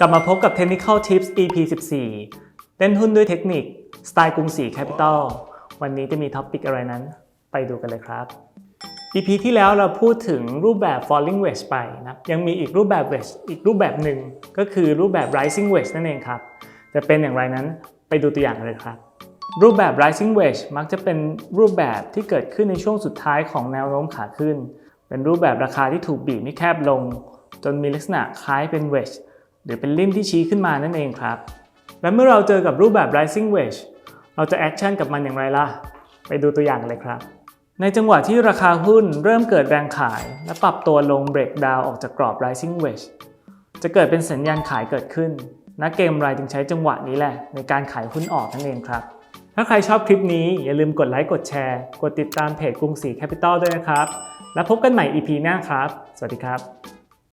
กลับมาพบกับ Technical Tips EP 14 เล่นหุ้นด้วยเทคนิค สไตล์กรุงศรีแคปิตอลวันนี้จะมีท็อปิกอะไรนั้น ไปดูกันเลยครับ EP ที่แล้วเราพูดถึงรูปแบบ falling wedge ไปนะยังมีอีกรูปแบบ wedge อีกรูปแบบหนึ่งก็คือรูปแบบ rising wedge นั่นเองครับ จะเป็นอย่างไรนั้นไปดูตัวอย่างกันเลยครับ รูปแบบ rising wedge มักจะเป็นรูปแบบที่เกิดขึ้นในช่วงสุดท้ายของแนวโน้มขาขึ้น เป็นรูปแบบราคาที่ถูกบีบให้แคบลง จนมีลักษณะคล้ายเป็น wedge หรือเป็นริมที่ชี้ขึ้นมานั่นเองครับ และเมื่อเราเจอกับรูปแบบ rising wedge เราจะแอคชั่นกับมันอย่างไรล่ะ ไปดูตัวอย่างเลยครับ ในจังหวะที่ราคาหุ้นเริ่มเกิดแรงขาย และปรับตัวลงเบรกดาวออกจากกรอบ rising wedge จะเกิดเป็นสัญญาณขายเกิดขึ้น นักเกมรายจึงใช้จังหวะนี้แหละ ในการขายหุ้นออกนั่นเองครับ ถ้าใครชอบคลิปนี้อย่าลืมกดไลค์กดแชร์ กดติดตามเพจกรุงศรีแคปิตอลด้วยนะครับ แล้วพบกันใหม่ EP หน้าครับ สวัสดีครับ